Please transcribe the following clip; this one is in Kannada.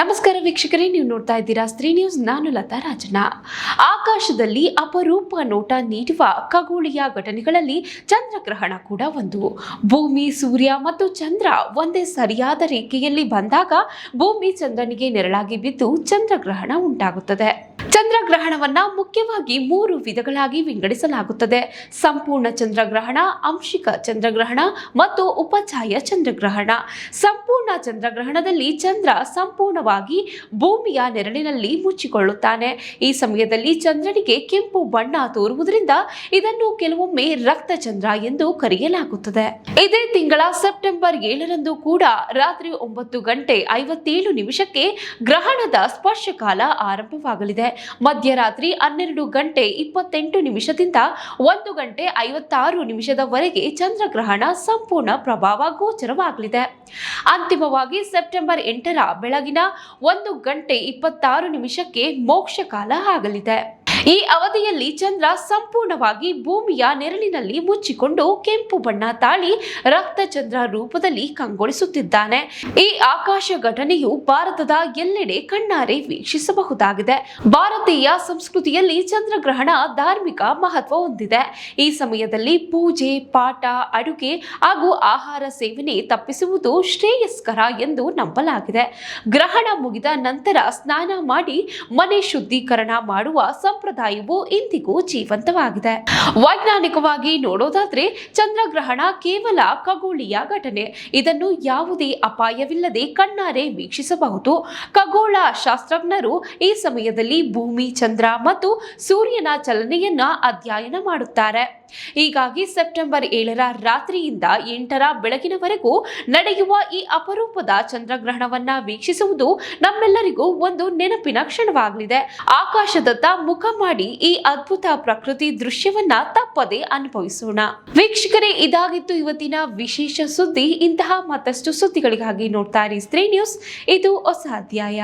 ನಮಸ್ಕಾರ ವೀಕ್ಷಕರೇ, ನೀವು ನೋಡ್ತಾ ಇದ್ದೀರಾ ಸ್ತ್ರೀ ನ್ಯೂಸ್, ನಾನು ಲತಾ ರಾಜನ ಆಕಾಶದಲ್ಲಿ ಅಪರೂಪ ನೋಟ ನೀಡುವ ಖಗೋಳಿಯ ಘಟನೆಗಳಲ್ಲಿ ಚಂದ್ರಗ್ರಹಣ ಕೂಡ ಒಂದು. ಭೂಮಿ, ಸೂರ್ಯ ಮತ್ತು ಚಂದ್ರ ಒಂದೇ ಸರಿಯಾದ ರೇಖೆಯಲ್ಲಿ ಬಂದಾಗ ಭೂಮಿ ಚಂದ್ರನಿಗೆ ನೆರಳಾಗಿ ಬಿದ್ದು ಚಂದ್ರಗ್ರಹಣ ಉಂಟಾಗುತ್ತದೆ. ಚಂದ್ರಗ್ರಹಣವನ್ನ ಮುಖ್ಯವಾಗಿ ಮೂರು ವಿಧಗಳಾಗಿ ವಿಂಗಡಿಸಲಾಗುತ್ತದೆ. ಸಂಪೂರ್ಣ ಚಂದ್ರಗ್ರಹಣ ಅಂಶಿಕ ಚಂದ್ರಗ್ರಹಣ ಮತ್ತು ಉಪಛಾಯ ಚಂದ್ರಗ್ರಹಣ. ಸಂಪೂರ್ಣ ಚಂದ್ರಗ್ರಹಣದಲ್ಲಿ ಚಂದ್ರ ಸಂಪೂರ್ಣವಾಗಿ ಭೂಮಿಯ ನೆರಳಿನಲ್ಲಿ ಮುಚ್ಚಿಕೊಳ್ಳುತ್ತಾನೆ. ಈ ಸಮಯದಲ್ಲಿ ಚಂದ್ರನಿಗೆ ಕೆಂಪು ಬಣ್ಣ ತೋರುವುದರಿಂದ ಇದನ್ನು ಕೆಲವೊಮ್ಮೆ ರಕ್ತ ಚಂದ್ರ ಎಂದು ಕರೆಯಲಾಗುತ್ತದೆ. ಇದೇ ತಿಂಗಳ ಸೆಪ್ಟೆಂಬರ್ ಏಳರಂದು ಕೂಡ ರಾತ್ರಿ ಒಂಬತ್ತು ಗಂಟೆ ಐವತ್ತೇಳು ನಿಮಿಷಕ್ಕೆ ಗ್ರಹಣದ ಸ್ಪರ್ಶಕಾಲ ಆರಂಭವಾಗಲಿದೆ. ಮಧ್ಯರಾತ್ರಿ ಹನ್ನೆರಡು ಗಂಟೆ ಇಪ್ಪತ್ತೆಂಟು ನಿಮಿಷದಿಂದ ಒಂದು ಗಂಟೆ ಐವತ್ತಾರು ನಿಮಿಷದವರೆಗೆ ಚಂದ್ರಗ್ರಹಣ ಸಂಪೂರ್ಣ ಪ್ರಭಾವ ಗೋಚರವಾಗಲಿದೆ. ಅಂತಿಮವಾಗಿ ಸೆಪ್ಟೆಂಬರ್ ಎಂಟರ ಬೆಳಗಿನ ಒಂದು ಗಂಟೆ ಇಪ್ಪತ್ತಾರು ನಿಮಿಷಕ್ಕೆ ಮೋಕ್ಷ ಕಾಲ ಆಗಲಿದೆ. ಈ ಅವಧಿಯಲ್ಲಿ ಚಂದ್ರ ಸಂಪೂರ್ಣವಾಗಿ ಭೂಮಿಯ ನೆರಳಿನಲ್ಲಿ ಮುಚ್ಚಿಕೊಂಡು ಕೆಂಪು ಬಣ್ಣ ತಾಳಿ ರಕ್ತ ಚಂದ್ರ ರೂಪದಲ್ಲಿ ಕಂಗೊಳಿಸುತ್ತಿದ್ದಾನೆ. ಈ ಆಕಾಶ ಘಟನೆಯು ಭಾರತದ ಎಲ್ಲೆಡೆ ಕಣ್ಣಾರೆ ವೀಕ್ಷಿಸಬಹುದಾಗಿದೆ. ಭಾರತೀಯ ಸಂಸ್ಕೃತಿಯಲ್ಲಿ ಚಂದ್ರಗ್ರಹಣ ಧಾರ್ಮಿಕ ಮಹತ್ವ ಹೊಂದಿದೆ. ಈ ಸಮಯದಲ್ಲಿ ಪೂಜೆ, ಪಾಠ, ಅಡುಗೆ ಹಾಗೂ ಆಹಾರ ಸೇವನೆ ತಪ್ಪಿಸುವುದು ಶ್ರೇಯಸ್ಕರ ಎಂದು ನಂಬಲಾಗಿದೆ. ಗ್ರಹಣ ಮುಗಿದ ನಂತರ ಸ್ನಾನ ಮಾಡಿ ಮನೆ ಶುದ್ಧೀಕರಣ ಮಾಡುವ ಸಂಪ್ರದಾಯವು ಇಂದಿಗೂ ಜೀವಂತವಾಗಿದೆ. ವೈಜ್ಞಾನಿಕವಾಗಿ ನೋಡೋದಾದ್ರೆ ಚಂದ್ರಗ್ರಹಣ ಕೇವಲ ಖಗೋಳೀಯ ಘಟನೆ. ಇದನ್ನು ಯಾವುದೇ ಅಪಾಯವಿಲ್ಲದೆ ಕಣ್ಣಾರೆ ವೀಕ್ಷಿಸಬಹುದು. ಖಗೋಳ ಶಾಸ್ತ್ರಜ್ಞರು ಈ ಸಮಯದಲ್ಲಿ ಭೂಮಿ, ಚಂದ್ರ ಮತ್ತು ಸೂರ್ಯನ ಚಲನೆಯನ್ನ ಅಧ್ಯಯನ ಮಾಡುತ್ತಾರೆ. ಹೀಗಾಗಿ ಸೆಪ್ಟೆಂಬರ್ ಏಳರ ರಾತ್ರಿಯಿಂದ ಎಂಟರ ಬೆಳಗಿನವರೆಗೂ ನಡೆಯುವ ಈ ಅಪರೂಪದ ಚಂದ್ರಗ್ರಹಣವನ್ನ ವೀಕ್ಷಿಸುವುದು ನಮ್ಮೆಲ್ಲರಿಗೂ ಒಂದು ನೆನಪಿನ ಕ್ಷಣವಾಗಲಿದೆ. ಆಕಾಶದತ್ತ ಮುಖ ಮಾಡಿ ಈ ಅದ್ಭುತ ಪ್ರಕೃತಿ ದೃಶ್ಯವನ್ನ ತಪ್ಪದೇ ಅನುಭವಿಸೋಣ. ವೀಕ್ಷಕರೇ, ಇದಾಗಿತ್ತು ಇವತ್ತಿನ ವಿಶೇಷ ಸುದ್ದಿ. ಇಂತಹ ಮತ್ತಷ್ಟು ಸುದ್ದಿಗಳಿಗಾಗಿ ನೋಡ್ತಾ ಇರಿ ಸ್ತ್ರೀ ನ್ಯೂಸ್. ಇದು ಹೊಸ ಅಧ್ಯಾಯ.